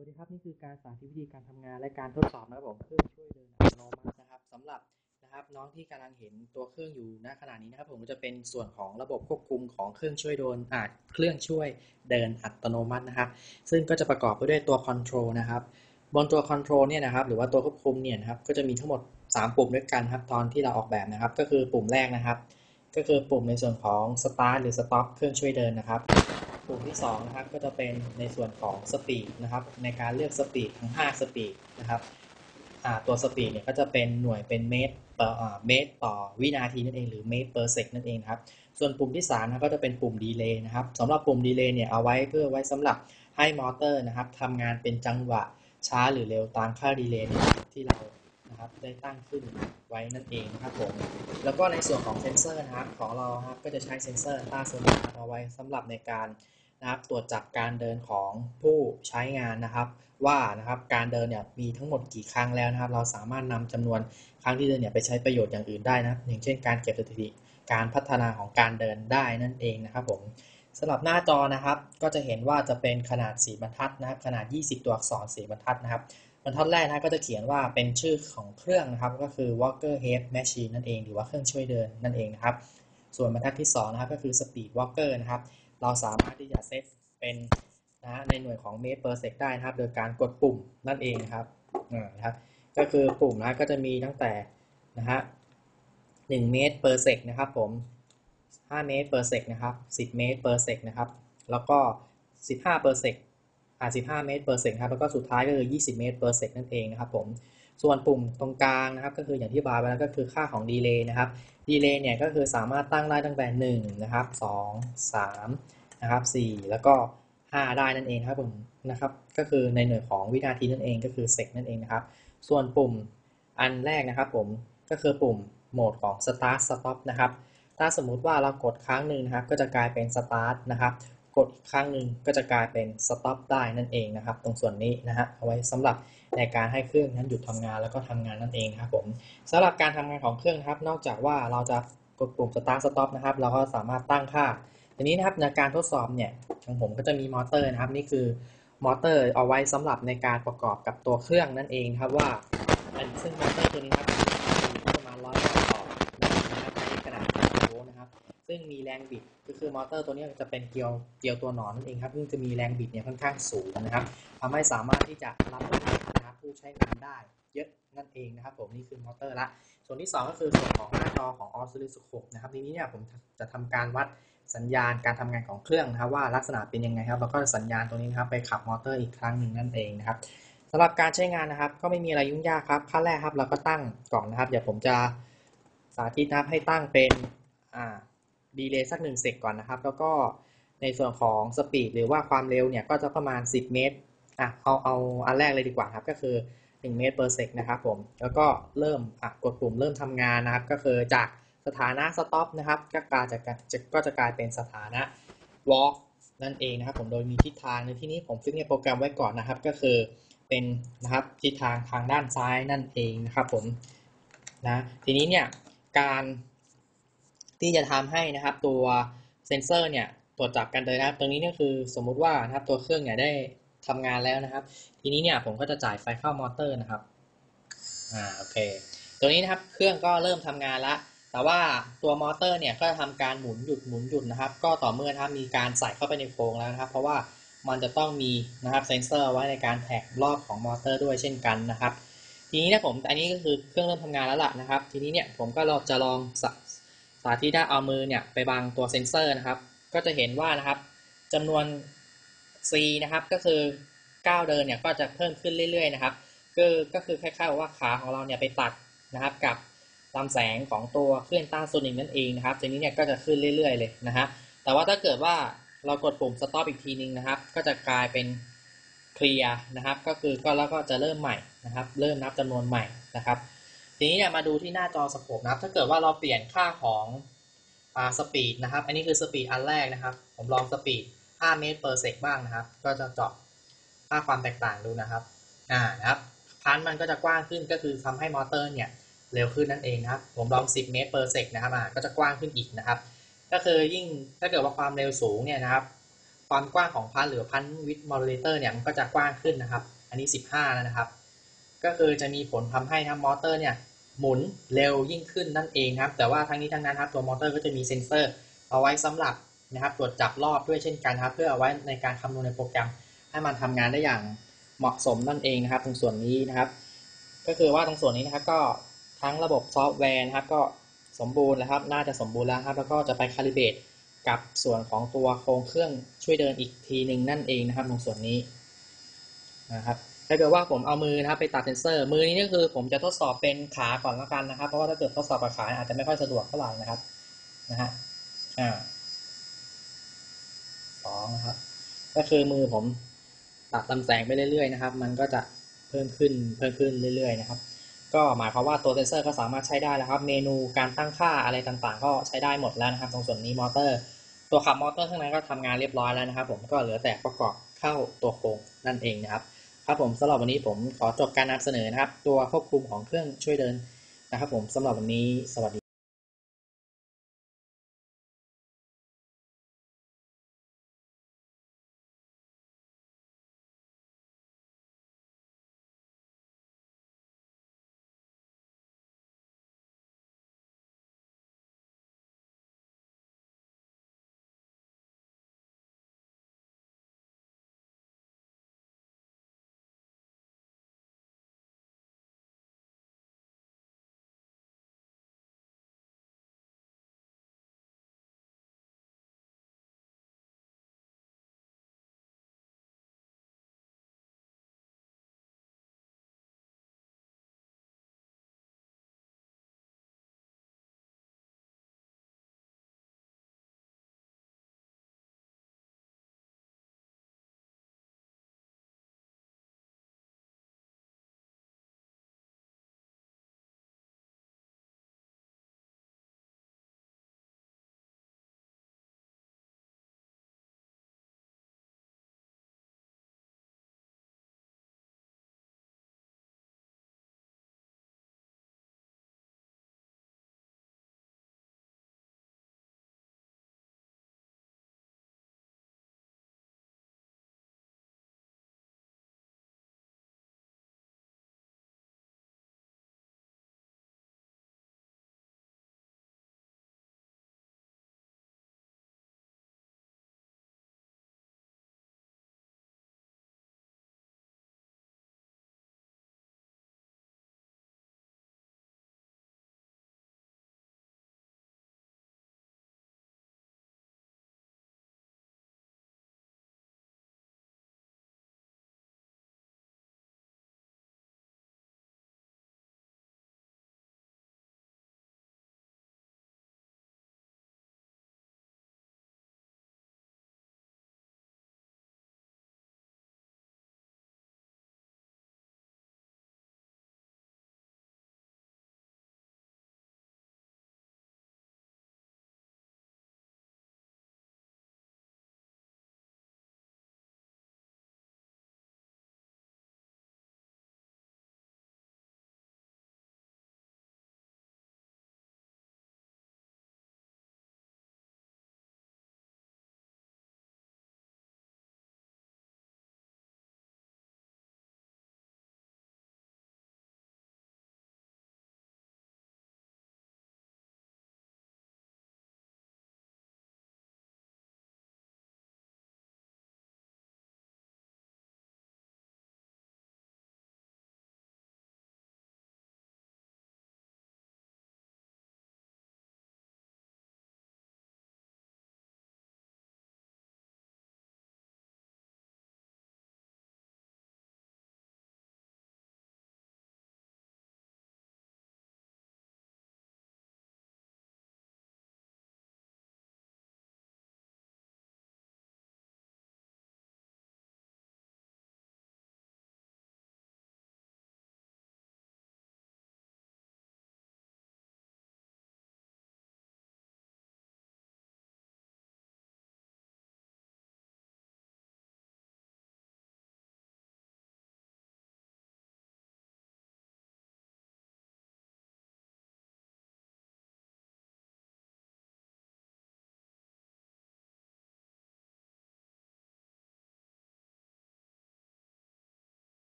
วัสดีครับนี่คือการสาธิตวิธีการทำงานและการทดสอบนะครับผมเครื่องช่วยเดินอัตโนมัตินะครับสำหรับนะครับน้องที่กำลังเห็นตัวเครื่องอยู่ณขณะนี้นะครับผมจะเป็นส่วนของระบบควบคุมของเครื่องช่วยเดินอาจเครื่องช่วยเดินอัตโนมัตินะครับ ซึ่งก็จะประกอบไปด้วยตัวคอนโทรลนะครับ บนตัวคอนโทรลเนี่ยนะครับ หรือว่าตัวควบคุมเนี่ยนะครับก็จะมีทั้งหมด 3 ปุ่มด้วยกันครับตอนที่เราออกแบบนะครับ ก็คือปุ่มแรกนะครับ ก็คือปุ่มในส่วนของ start หรือ stop เครื่องช่วยเดินนะครับ ปุ่มที่2นะครับก็จะเป็นในส่วนของ speed นะครับในการเลือก speed ทั้ง5 speed นะครับตัว speed เนี่ยก็จะเป็นหน่วยเป็นเมตรต่อเมตรต่อวินาทีนั่นเองหรือเมตร per sec นั่นเองครับส่วนปุ่มที่3นะก็จะเป็นปุ่ม delay นะครับสำหรับปุ่ม delay เนี่ยเอาไว้เพื่อไว้สำหรับให้มอเตอร์นะครับทำงานเป็นจังหวะช้าหรือเร็วตามค่า delay ที่เรา นะครับได้ตั้งขึ้นไว้นั่นเองนะครับผมแล้วก็ในส่วนของเซนเซอร์นะครับของเราครับก็จะใช้เซนเซอร์ต้าโซนิกเอาไว้สำหรับในการนะครับตรวจจับการเดินของผู้ใช้งานนะครับ ว่านะครับการเดินเนี่ยมีทั้งหมดกี่ครั้งแล้วนะครับ เราสามารถนำจำนวนครั้งที่เดินเนี่ยไปใช้ประโยชน์อย่างอื่นได้นะอย่างเช่นการเก็บสถิติการพัฒนาของการเดินได้นั่นเองนะครับผมสำหรับหน้าจอนะครับก็จะเห็นว่าจะเป็นขนาด 4 บรรทัดนะครับ ขนาด 20 ตัวอักษร 4 บรรทัดนะครับ รรทัดแรกนะก็จะเขียนว่าเป็นชื่อของเครื่องนะครับ ก็คือ Walker Head Machine นั่นเองหรือว่าเครื่องช่วยเดินนั่นเองนะครับ ส่วนบรรทัดที่2นะครับก็คือ Speed Walker นะครับ เราสามารถที่จะเซตเป็นนะในหน่วยของ Ms per sec ได้นะครับ โดยการกดปุ่มนั่นเองนะครับนะครับ ก็คือปุ่มนะก็จะมีตั้งแต่นะฮะ1เมตร per sec นะครับผม5เมตร per sec นะครับ 10 เมตร per sec นะครับ แล้วก็ 15 per sec อ่า15เมตร per sec ครับแล้วก็สุดท้ายก็คือ 20 เมตร per sec นั่นเองนะครับผมส่วนปุ่มตรงกลางนะครับก็คืออย่างที่บายไปแล้วก็คือค่าของดีเลย์นะครับดีเลย์เนี่ยก็คือสามารถตั้งได้ตั้งแต่1นะครับ2 3นะครับ4แล้วก็ 5 ได้นั่นเองครับผมนะครับก็คือในหน่วยของวินาทีนั่นเองก็คือเซกนั่นเองนะครับส่วนปุ่มอันแรกนะครับผมก็คือปุ่มโหมดของ start stop นะครับถ้าสมมุติว่าเรากดครั้งหนึ่งนะครับก็จะกลายเป็น start นะครับ กดอีกครั้งหนึ่งก็จะกลายเป็น stop ได้นั่นเองนะครับ ตรงส่วนนี้นะฮะเอาไว้สำหรับในการให้เครื่องนั้นหยุดทำงานแล้วก็ทำงานนั่นเองครับผมสำหรับการทำงานของเครื่องครับ นอกจากว่าเราจะกดปุ่ม start stop นะครับ เราก็สามารถตั้งค่าทีนี้นะครับในการทดสอบเนี่ยของผมก็จะมีมอเตอร์นะครับ นี่คือมอเตอร์เอาไว้สำหรับในการประกอบกับตัวเครื่องนั่นเองครับว่าซึ่งมอเตอร์ตัวนี้ครับประมาณร้อยต่อนะครับในขนาด3โวลต์นะครับ ซึ่งมีแรงบิดก็คือมอเตอร์ตัวนี้จะเป็นเกลียวเกลียวตัวหนอนนั่นเองครับซึ่งจะมีแรงบิดเนี่ยค่อนข้างสูงนะครับทำให้สามารถที่จะรับนะครับผู้ใช้งานได้เยอะนั่นเองนะครับ ผมนี่คือมอเตอร์ละ ส่วนที่ 2 ก็คือส่วนของหน้าจอของออสซิลโสโคปนะครับทีนี้เนี่ยผมจะทำการวัดสัญญาณการทำงานของเครื่องนะครับว่าลักษณะเป็นยังไงครับแล้วก็สัญญาณตรงนี้นะครับไปขับมอเตอร์อีกครั้งหนึ่งนั่นเองนะครับสำหรับการใช้งานนะครับ ก็ไม่มีอะไรยุ่งยากครับขั้นแรกครับเราก็ตั้งกล่องนะครับ เดี๋ยวผมจะสาธิตนะครับให้ตั้งเป็นอ่า ดีเลย์สักหนึ่งเซกก่อนนะครับ แล้วก็ในส่วนของสปีดหรือว่าความเร็วเนี่ยก็จะประมาณ 10 เมตรอะเอาเอาอันแรกเลยดีกว่าครับ ก็คือ 1 เมตร per sec นะครับผม แล้วก็เริ่มอะกดปุ่มเริ่มทำงานนะครับ ก็คือจากสถานะ stop นะครับก็กลายจะก็จะกลายเป็นสถานะ walk นั่นเองนะครับผมโดยมีทิศทางในที่นี้ผมฟิกในโปรแกรมไว้ก่อนนะครับ ก็คือเป็นนะครับทิศทางทางด้านซ้ายนั่นเองนะครับผมนะทีนี้เนี่ยการ ที่จะทำให้นะครับตัวเซนเซอร์เนี่ยตรวจจับกันเลยนะครับ ตรงนี้เนี่ยคือสมมุติว่านะครับตัวเครื่องเนี่ยได้ทำงานแล้วนะครับ ทีนี้เนี่ยผมก็จะจ่ายไฟเข้ามอเตอร์นะครับอ่าโอเคตัวนี้นะครับเครื่องก็เริ่มทำงานแล้วแต่ว่าตัวมอเตอร์เนี่ยก็ทำการหมุนหยุดหมุนหยุดนะครับ ก็ต่อเมื่อถ้ามีการใส่เข้าไปในโครงแล้วนะครับ เพราะว่ามันจะต้องมีนะครับเซนเซอร์ไว้ในการแท็กรอบของมอเตอร์ด้วยเช่นกันนะครับ ทีนี้นะผมอันนี้ก็คือเครื่องเริ่มทำงานแล้วล่ะนะครับ ทีนี้เนี่ยผมก็เราจะลองสาธิตได้เอามือเนี่ยไปบังตัวเซนเซอร์นะครับ ก็จะเห็นว่านะครับจำนวน C นะครับก็คือก้าวเดินเนี่ยก็จะเพิ่มขึ้นเรื่อยๆนะครับก็ก็คือคล้ายๆว่าขาของเราเนี่ยไปตัดนะครับกับลำแสงของตัวเคลื่อนต้านโซนิกนั่นเองนะครับทีนี้เนี่ยก็จะขึ้นเรื่อยๆเลยนะฮะแต่ว่าถ้าเกิดว่าเรากดปุ่ม stop อีกทีนึงนะครับ ก็จะกลายเป็นเคลียร์นะครับ ก็คือก็แล้วก็จะเริ่มใหม่นะครับ เริ่มนับจำนวนใหม่นะครับ ทีนี้เนี่ยมาดูที่หน้าจอสโคปนะครับ ถ้าเกิดว่าเราเปลี่ยนค่าของอ่าสปีดนะครับ อันนี้คือสปีดอันแรกนะครับ ผมลองสปีด 5 เมตร per sec บ้างนะครับ ก็จะเจาะค่าความแตกต่างดูนะครับ อ่านะครับพันมันก็จะกว้างขึ้นก็คือทำให้มอเตอร์เนี่ยเร็วขึ้นนั่นเองนะครับ ผมลอง 10 เมตร per sec นะครับอ่าก็จะกว้างขึ้นอีกนะครับ ก็คือยิ่งถ้าเกิดว่าความเร็วสูงเนี่ยนะครับ ความกว้างของพันหรือพันวิดมอเลเตอร์เนี่ยมันก็จะกว้างขึ้นนะครับ อันนี้ 15แล้วนะครับ ก็คือจะมีผลทำให้นะมอเตอร์เนี่ยหมุนเร็วยิ่งขึ้นนั่นเองครับ แต่ว่าทั้งนี้ทั้งนั้นครับตัวมอเตอร์ก็จะมีเซ็นเซอร์เอาไว้สำหรับนะครับตรวจจับรอบด้วยเช่นกันครับ เพื่อเอาไว้ในการคำนวณในโปรแกรม ให้มันทำงานได้อย่างเหมาะสมนั่นเองนะครับ ตรงส่วนนี้นะครับ ก็คือว่าตรงส่วนนี้นะครับก็ทั้งระบบซอฟต์แวร์นะครับก็สมบูรณ์แล้วครับ น่าจะสมบูรณ์แล้วครับ แล้วก็จะไปคาลิเบตกับส่วนของตัวโครงเครื่องช่วยเดินอีกทีหนึ่งนั่นเองนะครับ ตรงส่วนนี้นะครับ ถ้าเกิดว่าผมเอามือนะครับไปตัดเซนเซอร์ มือนี้ก็คือผมจะทดสอบเป็นขาก่อนแล้วกันนะครับ เพราะว่าถ้าเกิดทดสอบกับขาอาจจะไม่ค่อยสะดวกเท่าไหร่นะครับนะฮะอ่าสองนะครับ ก็คือมือผมตัดลำแสงไปเรื่อยๆนะครับ มันก็จะเพิ่มขึ้นเพิ่มขึ้นเรื่อยๆนะครับ ก็หมายความว่าตัวเซนเซอร์ก็สามารถใช้ได้แล้วครับ เมนูการตั้งค่าอะไรต่างๆ ก็ใช้ได้หมดแล้วนะครับ ตรงส่วนนี้มอเตอร์ ตัวขับมอเตอร์ข้างในก็ทำงานเรียบร้อยแล้วนะครับ ผมก็เหลือแต่ประกอบเข้าตัวโครงนั่นเองนะครับ ครับผมสำหรับวันนี้ผมขอจบการนำเสนอนะครับ ตัวควบคุมของเครื่องช่วยเดินนะครับ ผมสำหรับวันนี้สวัสดี